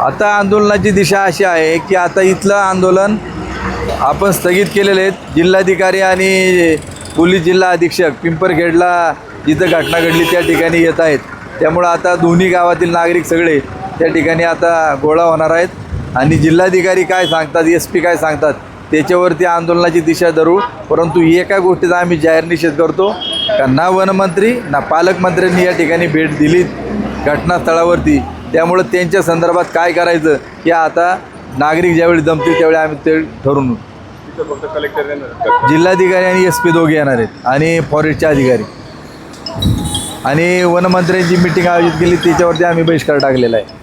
आता आंदोलनाची दिशा अशी आहे की आता इथलं आंदोलन आपण स्थगित केलेले आहेत. जिल्हाधिकारी आणि पोलीस जिल्हा अधीक्षक पिंपरखेडला जिथं घटना घडली त्या ठिकाणी येत आहेत. त्यामुळं आता दोन्ही गावातील नागरिक सगळे त्या ठिकाणी आता गोळा होणार आहेत. आणि जिल्हाधिकारी काय सांगतात एस पी काय सांगतात त्याच्यावरती आंदोलनाची दिशा धरू. परंतु एका गोष्टीचा आम्ही जाहीर निषेध करतो का ना वनमंत्री ना पालकमंत्र्यांनी या ठिकाणी भेट दिली घटनास्थळावरती. त्यामुळं त्यांच्या संदर्भात काय करायचं हे आता नागरिक ज्यावेळी जमतील त्यावेळी आम्ही ते ठरवून जिल्हाधिकारी आणि एस पी दोघे येणार आहेत आणि फॉरेस्टचे अधिकारी. आणि वनमंत्र्यांची मिटिंग आयोजित केली त्याच्यावरती आम्ही बहिष्कार टाकलेला आहे.